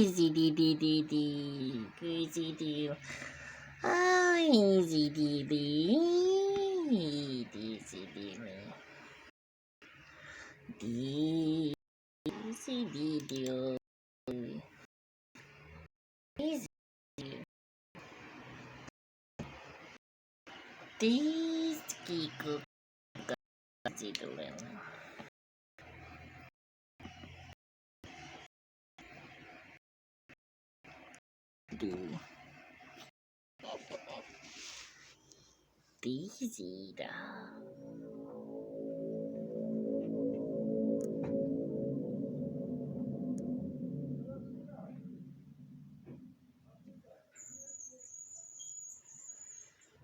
Easy dee dee dee dee. Easy dee. Ah, easy dee dee. Easy dee dee. Dee. Easy dee dee. Easy. Diski kuka. Zidulem. Di. Dizzy da.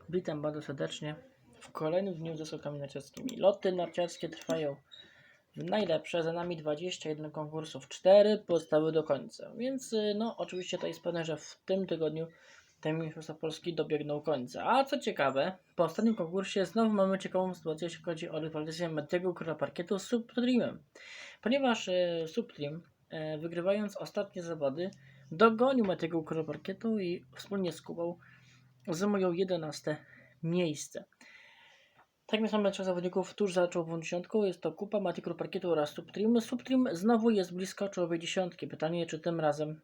Witam bardzo serdecznie w kolejnym dniu ze skokami narciarskimi. Loty narciarskie trwają najlepsze, za nami 21 konkursów, 4 pozostały do końca. Więc y, no oczywiście to jest pewne, że w tym tygodniu te Mistrzostwa Polski dobiegną końca. A co ciekawe, po ostatnim konkursie znowu mamy ciekawą sytuację, jeśli chodzi o rywalizację Metiego Króla Parkietu z Subtreamem. Ponieważ y, Subtream, y, wygrywając ostatnie zawody, dogonił Metiego Króla Parkietu i wspólnie z Kubą zajmują 11 miejsce. Tak więc mamy zawodników tuż za czołową dziesiątką. Jest to Kupa, Matikru Parkietu oraz Subtrim. Subtrim znowu jest blisko czołowej dziesiątki. Pytanie, czy tym razem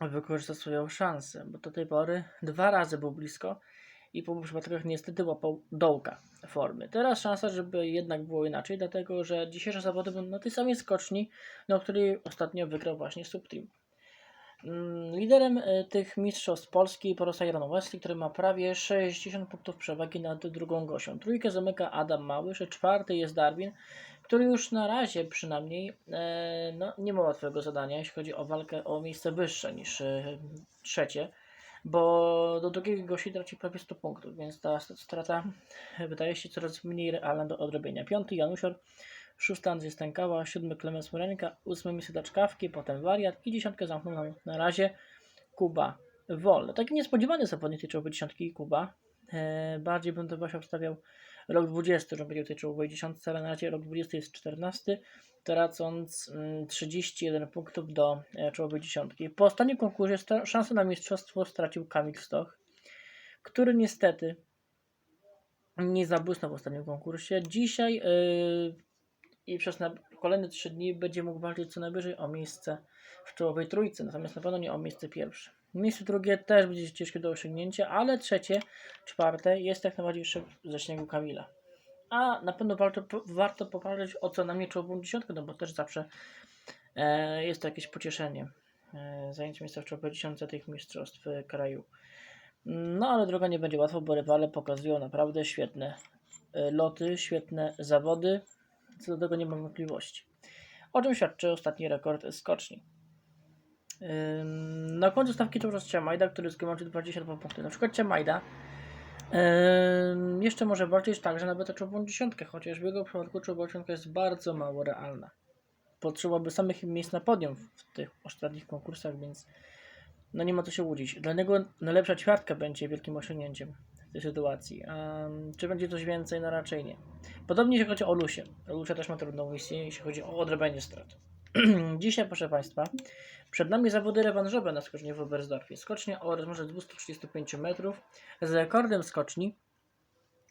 wykorzysta swoją szansę, bo do tej pory dwa razy był blisko i po przypadkach niestety łapał dołka formy. Teraz szansa, żeby jednak było inaczej, dlatego że dzisiejsze zawody będą na tej samej skoczni, na której ostatnio wygrał właśnie Subtrim. Mm, Liderem e, tych mistrzostw Polski pozostaje Ron Wesley, który ma prawie 60 punktów przewagi nad drugą Gosią. Trójkę zamyka Adam Małysz, czwarty jest Darwin, który już na razie przynajmniej e, no, nie ma łatwego zadania, jeśli chodzi o walkę o miejsce wyższe niż e, trzecie, bo do drugiej Gosi traci prawie 100 punktów, więc ta strata wydaje się coraz mniej realna do odrobienia. Piąty Janusior, szósty Andrzej Stękała, siódmy Klemens Murenka, ósmy Misy Czkawki, potem Wariat i dziesiątkę zamknął nam na razie Kuba Wolny. Taki niespodziewany zawodnik tej czołowej dziesiątki Kuba. E, bardziej bym to właśnie obstawiał rok 20, że będzie w tej czołowej dziesiątce, ale na razie rok 20 jest 14, tracąc mm, 31 punktów do e, czołowej dziesiątki. Po ostatnim konkursie szansę na mistrzostwo stracił Kamil Stoch, który niestety nie zabłysnął w ostatnim konkursie. Dzisiaj yy, i przez kolejne 3 dni będzie mógł walczyć co najwyżej o miejsce w czołowej trójce, natomiast na pewno nie o miejsce pierwsze. Miejsce drugie też będzie ciężkie do osiągnięcia, ale trzecie, czwarte jest jak najbardziej w zasięgu Kamila. A na pewno warto, warto popatrzeć o co najmniej czołową dziesiątkę, no bo też zawsze e, jest to jakieś pocieszenie. E, zajęcie miejsca w czołowej dziesiątce tych mistrzostw e, kraju. No ale droga nie będzie łatwa, bo rywale pokazują naprawdę świetne e, loty, świetne zawody. Co do tego nie mam wątpliwości. O czym świadczy ostatni rekord skoczni. Na końcu stawki to już Ciamajda, który zgromadził 22 punkty. Na przykład Ciamajda jeszcze może walczyć także nawet o czołową dziesiątkę, chociaż w jego przypadku czołowa dziesiątka jest bardzo mało realna. Potrzebowaby samych miejsc na podium w tych ostatnich konkursach, więc no nie ma co się łudzić. Dla niego najlepsza ćwiartka będzie wielkim osiągnięciem tej sytuacji. Ym, czy będzie coś więcej? No raczej nie. Podobnie jeśli chodzi o Lusię. Lusia też ma trudną misję, jeśli chodzi o odrobienie strat. Dzisiaj, proszę Państwa, przed nami zawody rewanżowe na skoczni w Oberstdorfie. Skocznie o rozmiarze 235 metrów z rekordem skoczni,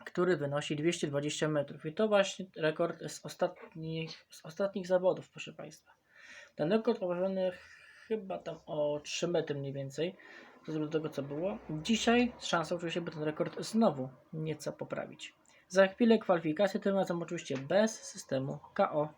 który wynosi 220 metrów. I to właśnie rekord z ostatnich, z ostatnich zawodów, proszę Państwa. Ten rekord poprawiony chyba tam o 3 metry mniej więcej, do tego co było. Dzisiaj z szansą oczywiście, by ten rekord znowu nieco poprawić. Za chwilę kwalifikacje, tym razem oczywiście bez systemu KO.